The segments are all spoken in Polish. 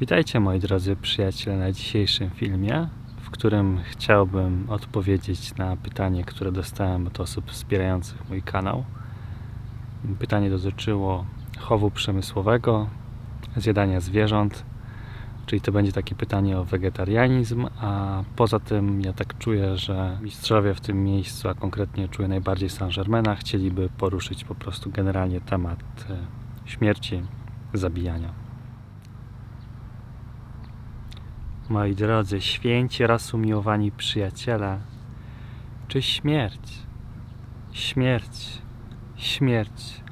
Witajcie moi drodzy przyjaciele na dzisiejszym filmie, w którym chciałbym odpowiedzieć na pytanie, które dostałem od osób wspierających mój kanał. Pytanie dotyczyło chowu przemysłowego, zjadania zwierząt, czyli to będzie takie pytanie o wegetarianizm, a poza tym ja tak czuję, że mistrzowie w tym miejscu, a konkretnie czuję najbardziej Saint-Germaina, chcieliby poruszyć po prostu generalnie temat e, śmierci, zabijania. Moi drodzy, święci raz umiłowani przyjaciele, czy śmierć, śmierć, śmierć,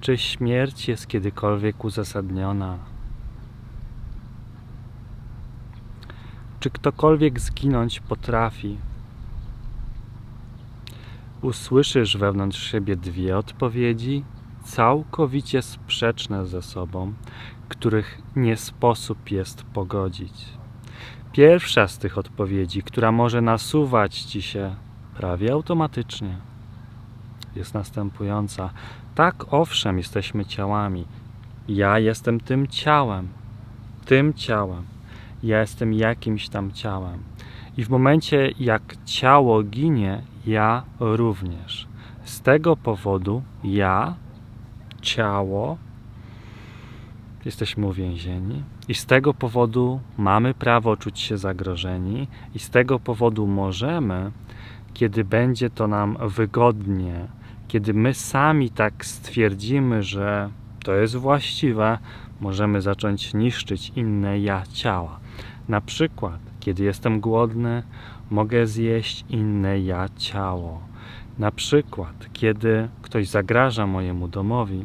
czy śmierć jest kiedykolwiek uzasadniona? Czy ktokolwiek zginąć potrafi? Usłyszysz wewnątrz siebie dwie odpowiedzi, całkowicie sprzeczne ze sobą, których nie sposób jest pogodzić. Pierwsza z tych odpowiedzi, która może nasuwać ci się prawie automatycznie, jest następująca. Tak, owszem, jesteśmy ciałami. Ja jestem tym ciałem, tym ciałem. Ja jestem jakimś tam ciałem. I w momencie, jak ciało ginie, ja również. Z tego powodu ja, ciało, jesteśmy uwięzieni i z tego powodu mamy prawo czuć się zagrożeni i z tego powodu możemy, kiedy będzie to nam wygodnie, kiedy my sami tak stwierdzimy, że to jest właściwe, możemy zacząć niszczyć inne ja ciała. Na przykład, kiedy jestem głodny, mogę zjeść inne ja ciało. Na przykład, kiedy ktoś zagraża mojemu domowi,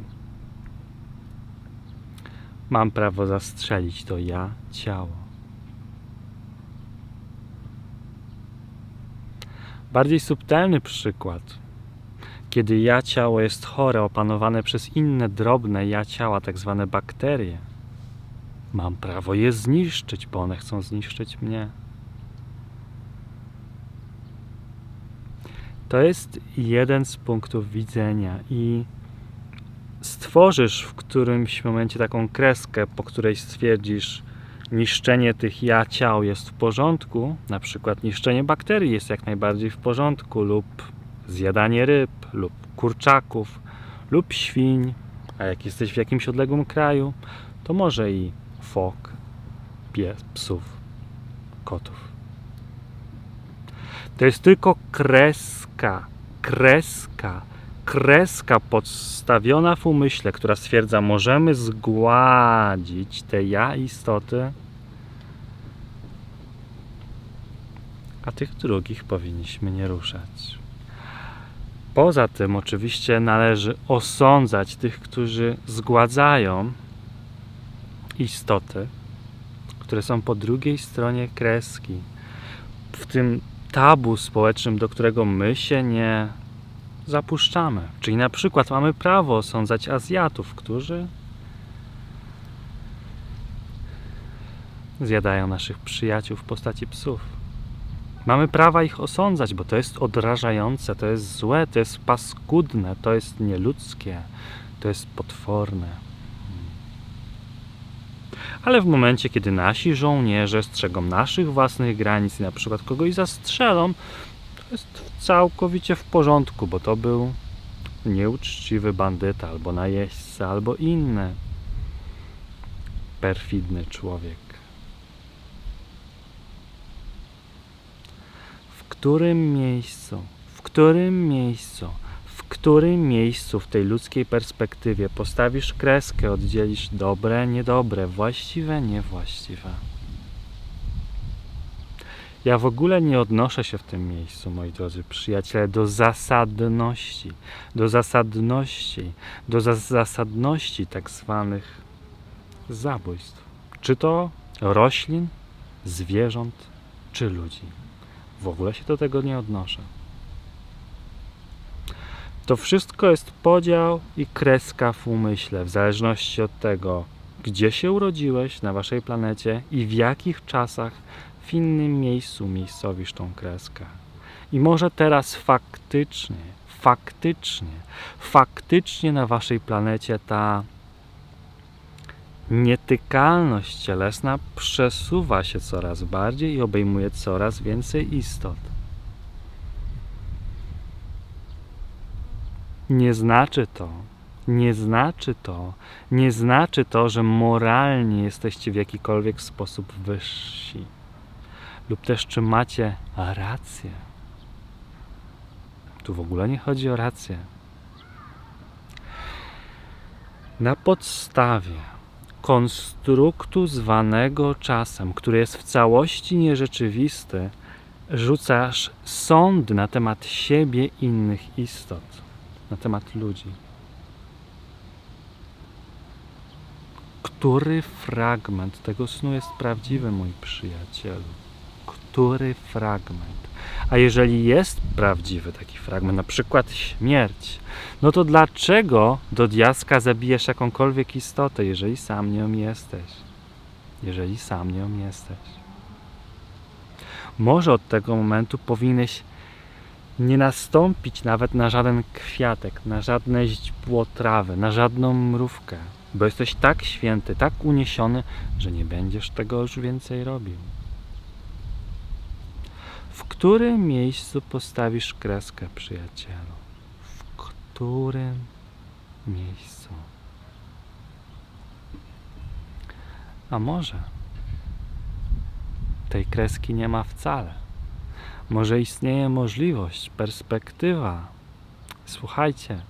Mam prawo zastrzelić to ja, ciało. Bardziej subtelny przykład, kiedy ja ciało jest chore, opanowane przez inne drobne ja ciała, tak zwane bakterie. Mam prawo je zniszczyć, bo one chcą zniszczyć mnie. To jest jeden z punktów widzenia i stworzysz w którymś momencie taką kreskę, po której stwierdzisz, niszczenie tych ja ciał jest w porządku, na przykład niszczenie bakterii jest jak najbardziej w porządku, lub zjadanie ryb, lub kurczaków, lub świń, a jak jesteś w jakimś odległym kraju, to może i fok, pies, psów, kotów. To jest tylko kreska, kreska kreska podstawiona w umyśle, która stwierdza, możemy zgładzić te ja istoty, a tych drugich powinniśmy nie ruszać. Poza tym, oczywiście, należy osądzać tych, którzy zgładzają istoty, które są po drugiej stronie kreski, w tym tabu społecznym, do którego my się nie zapuszczamy. Czyli na przykład mamy prawo osądzać Azjatów, którzy zjadają naszych przyjaciół w postaci psów. Mamy prawa ich osądzać, bo to jest odrażające, to jest złe, to jest paskudne, to jest nieludzkie, to jest potworne. Ale w momencie, kiedy nasi żołnierze strzegą naszych własnych granic i na przykład kogoś zastrzelą, jest całkowicie w porządku, bo to był nieuczciwy bandyta, albo najeźdźca, albo inny perfidny człowiek. W którym miejscu, w którym miejscu, w którym miejscu w tej ludzkiej perspektywie postawisz kreskę, oddzielisz dobre, niedobre, właściwe, niewłaściwe. Ja w ogóle nie odnoszę się w tym miejscu, moi drodzy przyjaciele, do zasadności, do zasadności, do za zasadności tak zwanych zabójstw. Czy to roślin, zwierząt, czy ludzi. W ogóle się do tego nie odnoszę. To wszystko jest podział i kreska w umyśle, w zależności od tego, gdzie się urodziłeś na waszej planecie i w jakich czasach w innym miejscu miejscowisz tą kreskę. I może teraz faktycznie, faktycznie, faktycznie na waszej planecie ta Nietykalność cielesna przesuwa się coraz bardziej i obejmuje coraz więcej istot. Nie znaczy to, nie znaczy to, nie znaczy to, że moralnie jesteście w jakikolwiek sposób wyżsi, lub też czy macie rację. Tu w ogóle nie chodzi o rację. Na podstawie konstruktu zwanego czasem, który jest w całości nierzeczywisty, rzucasz sąd na temat siebie innych istot, na temat ludzi. Który fragment tego snu jest prawdziwy, mój przyjacielu? Który fragment? A jeżeli jest prawdziwy taki fragment, na przykład śmierć, no to dlaczego do diaska zabijesz jakąkolwiek istotę, jeżeli sam nią jesteś? Jeżeli sam nią jesteś. Może od tego momentu powinieneś nie nastąpić nawet na żaden kwiatek, na żadne źdźbło trawy, na żadną mrówkę, bo jesteś tak święty, tak uniesiony, że nie będziesz tego już więcej robił. W którym miejscu postawisz kreskę, przyjacielu? W którym miejscu? A może tej kreski nie ma wcale? Może istnieje możliwość, perspektywa? Słuchajcie,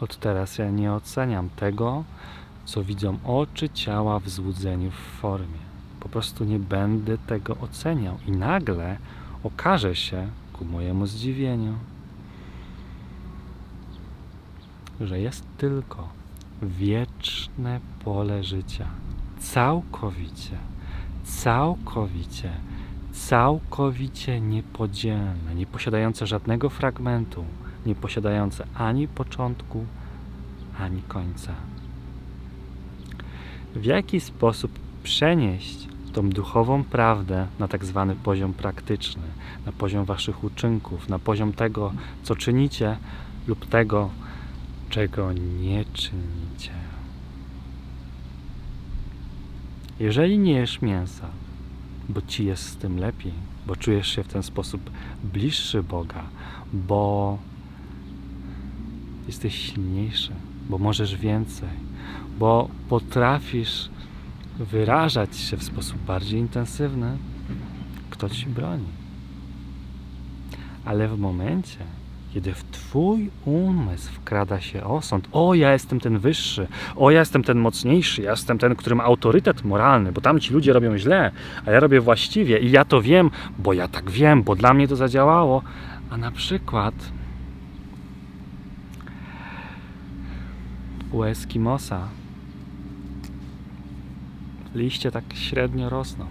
od teraz ja nie oceniam tego, co widzą oczy ciała w złudzeniu w formie. Po prostu nie będę tego oceniał. I nagle okaże się, ku mojemu zdziwieniu, że jest tylko wieczne pole życia. Całkowicie, całkowicie, całkowicie niepodzielne, nie posiadające żadnego fragmentu, nie posiadające ani początku, ani końca. W jaki sposób przenieść tą duchową prawdę na tak zwany poziom praktyczny, na poziom waszych uczynków, na poziom tego, co czynicie lub tego, czego nie czynicie. Jeżeli nie jesz mięsa, bo ci jest z tym lepiej, bo czujesz się w ten sposób bliższy Boga, bo jesteś silniejszy, bo możesz więcej, bo potrafisz wyrażać się w sposób bardziej intensywny, kto ci broni. Ale w momencie, kiedy w Twój umysł wkrada się osąd, o ja jestem ten wyższy, o ja jestem ten mocniejszy, ja jestem ten, który ma autorytet moralny, bo tam ci ludzie robią źle, a ja robię właściwie i ja to wiem, bo ja tak wiem, bo dla mnie to zadziałało. A na przykład u Eskimosa liście tak średnio rosną.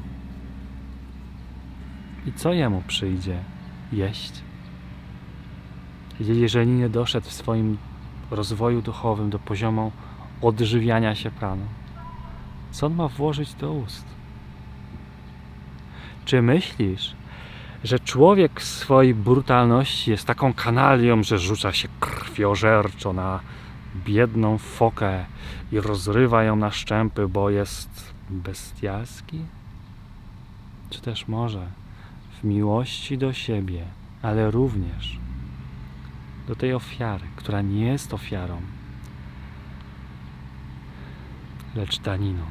I co jemu przyjdzie jeść? Jeżeli nie doszedł w swoim rozwoju duchowym do poziomu odżywiania się praną, co on ma włożyć do ust? Czy myślisz, że człowiek w swojej brutalności jest taką kanalią, że rzuca się krwiożerczo na biedną fokę i rozrywa ją na szczępy, bo jest bestialski? Czy też może w miłości do siebie, ale również do tej ofiary, która nie jest ofiarą, lecz daniną.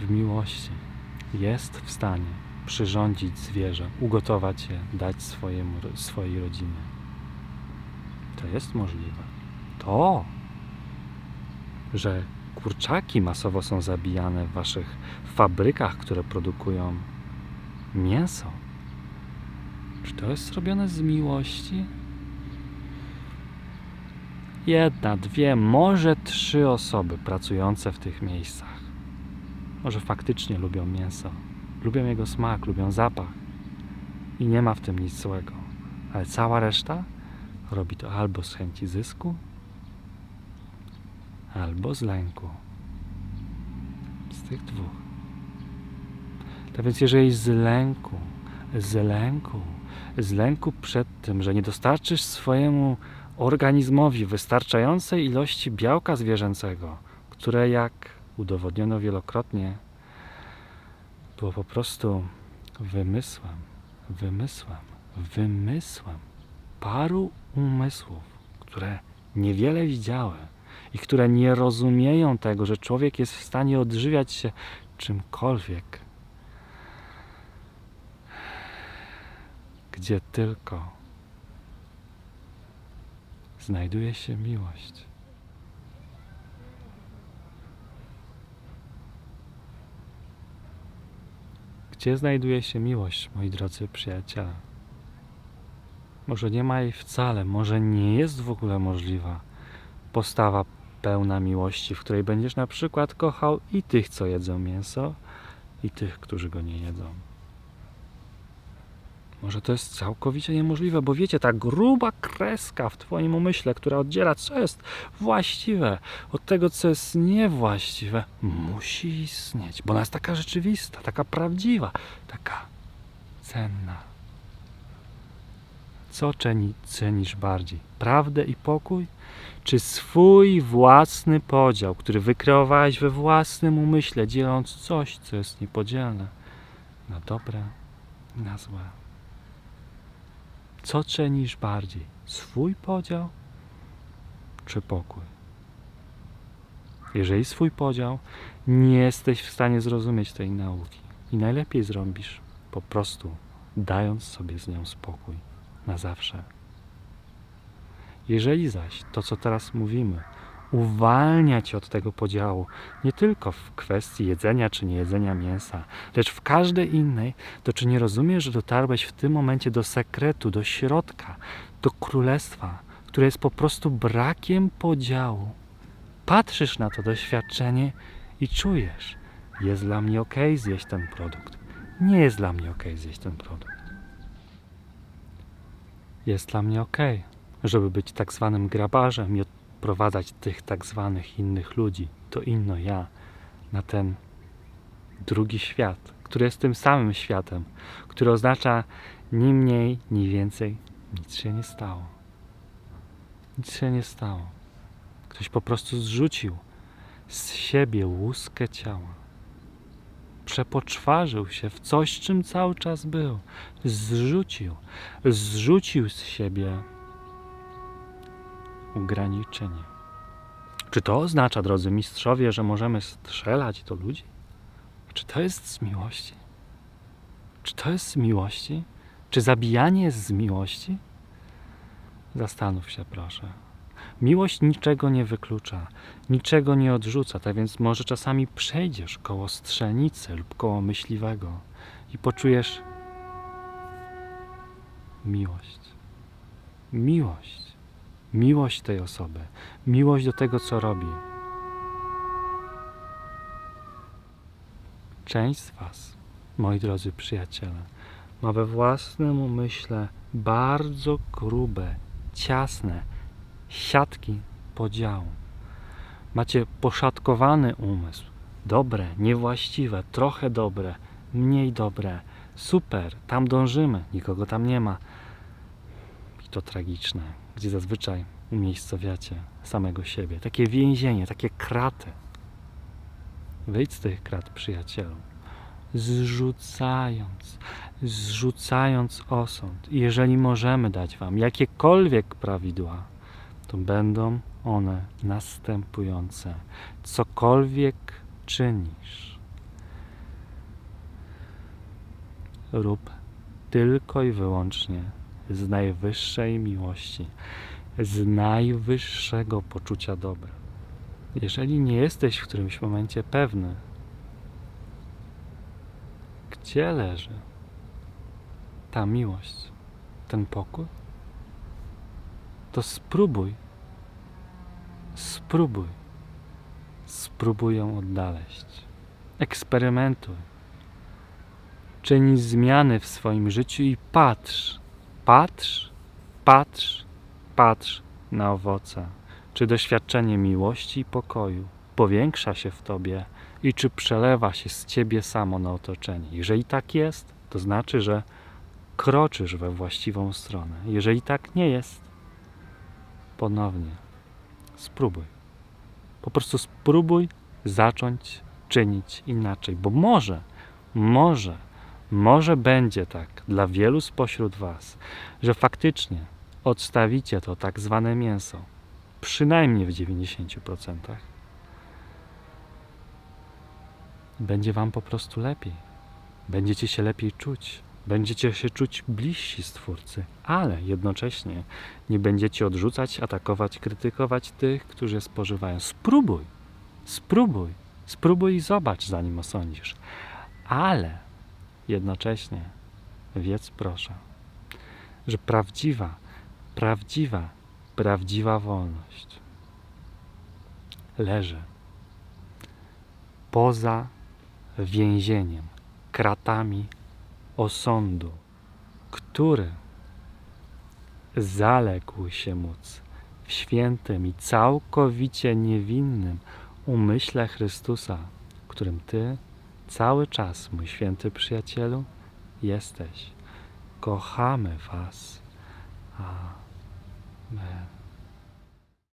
W miłości jest w stanie przyrządzić zwierzę, ugotować je, dać swojemu, swojej rodzinie. To jest możliwe. To, że kurczaki masowo są zabijane w waszych fabrykach, które produkują mięso. Czy to jest zrobione z miłości? Jedna, dwie, może trzy osoby pracujące w tych miejscach. Może faktycznie lubią mięso, lubią jego smak, lubią zapach i nie ma w tym nic złego. Ale cała reszta robi to albo z chęci zysku, albo z lęku. Z tych dwóch. Tak więc, jeżeli z lęku, z lęku, z lęku przed tym, że nie dostarczysz swojemu organizmowi wystarczającej ilości białka zwierzęcego, które jak udowodniono wielokrotnie, było po prostu wymysłem, wymysłem, wymysłem paru umysłów, które niewiele widziały i które nie rozumieją tego, że człowiek jest w stanie odżywiać się czymkolwiek, gdzie tylko znajduje się miłość. Gdzie znajduje się miłość, moi drodzy przyjaciele? Może nie ma jej wcale, może nie jest w ogóle możliwa postawa pełna miłości, w której będziesz na przykład kochał i tych, co jedzą mięso, i tych, którzy go nie jedzą. Może to jest całkowicie niemożliwe, bo wiecie, ta gruba kreska w Twoim umyśle, która oddziela, co jest właściwe od tego, co jest niewłaściwe, musi istnieć, bo ona jest taka rzeczywista, taka prawdziwa, taka cenna. Co ceni, cenisz bardziej? Prawdę i pokój? Czy swój własny podział, który wykreowałeś we własnym umyśle, dzieląc coś, co jest niepodzielne, na dobre i na złe? Co cenisz bardziej? Swój podział czy pokój? Jeżeli swój podział, nie jesteś w stanie zrozumieć tej nauki. I najlepiej zrobisz po prostu dając sobie z nią spokój na zawsze. Jeżeli zaś to, co teraz mówimy, uwalnia cię od tego podziału, nie tylko w kwestii jedzenia czy niejedzenia mięsa, lecz w każdej innej, to czy nie rozumiesz, że dotarłeś w tym momencie do sekretu, do środka, do królestwa, które jest po prostu brakiem podziału? Patrzysz na to doświadczenie i czujesz, jest dla mnie ok zjeść ten produkt. Nie jest dla mnie ok zjeść ten produkt. Jest dla mnie ok, żeby być tak zwanym grabarzem i odprowadzać tych tak zwanych innych ludzi, to inno ja, na ten drugi świat, który jest tym samym światem, który oznacza ni mniej, ni więcej, nic się nie stało. Nic się nie stało. Ktoś po prostu zrzucił z siebie łuskę ciała. Przepoczwarzył się w coś, czym cały czas był. Zrzucił. Zrzucił z siebie ograniczenie. Czy to oznacza, drodzy mistrzowie, że możemy strzelać do ludzi? Czy to jest z miłości? Czy to jest z miłości? Czy zabijanie jest z miłości? Zastanów się, proszę. Miłość niczego nie wyklucza, niczego nie odrzuca, tak więc może czasami przejdziesz koło strzelnicy lub koło myśliwego i poczujesz miłość. Miłość. Miłość tej osoby, miłość do tego, co robi. Część z Was, moi drodzy przyjaciele, ma we własnym umyśle bardzo grube, ciasne siatki podziału. Macie poszatkowany umysł. Dobre, niewłaściwe, trochę dobre, mniej dobre. Super, tam dążymy, nikogo tam nie ma. I to tragiczne, gdzie zazwyczaj umiejscowiacie samego siebie. Takie więzienie, takie kraty. Wyjdź z tych krat, przyjacielu. Zrzucając, zrzucając osąd. I jeżeli możemy dać Wam jakiekolwiek prawidła, to będą one następujące. Cokolwiek czynisz, rób tylko i wyłącznie z najwyższej miłości, z najwyższego poczucia dobra. Jeżeli nie jesteś w którymś momencie pewny, gdzie leży ta miłość, ten pokój, to spróbuj, spróbuj, spróbuj ją odnaleźć. Eksperymentuj. Czyń zmiany w swoim życiu i patrz, patrz, patrz, patrz na owoce. Czy doświadczenie miłości i pokoju powiększa się w tobie i czy przelewa się z ciebie samo na otoczenie? Jeżeli tak jest, to znaczy, że kroczysz we właściwą stronę. Jeżeli tak nie jest, ponownie spróbuj. Po prostu spróbuj zacząć czynić inaczej, bo może, może, może będzie tak dla wielu spośród Was, że faktycznie odstawicie to tak zwane mięso, przynajmniej w 90%. Będzie Wam po prostu lepiej. Będziecie się lepiej czuć. Będziecie się czuć bliżsi Stwórcy, ale jednocześnie nie będziecie odrzucać, atakować, krytykować tych, którzy spożywają. Spróbuj, spróbuj, spróbuj i zobacz, zanim osądzisz. Ale jednocześnie wiedz proszę, że prawdziwa, prawdziwa, prawdziwa wolność leży poza więzieniem, kratami osądu, który zaległ się móc w świętym i całkowicie niewinnym umyśle Chrystusa, którym Ty cały czas, mój święty przyjacielu, jesteś. Kochamy Was. Amen.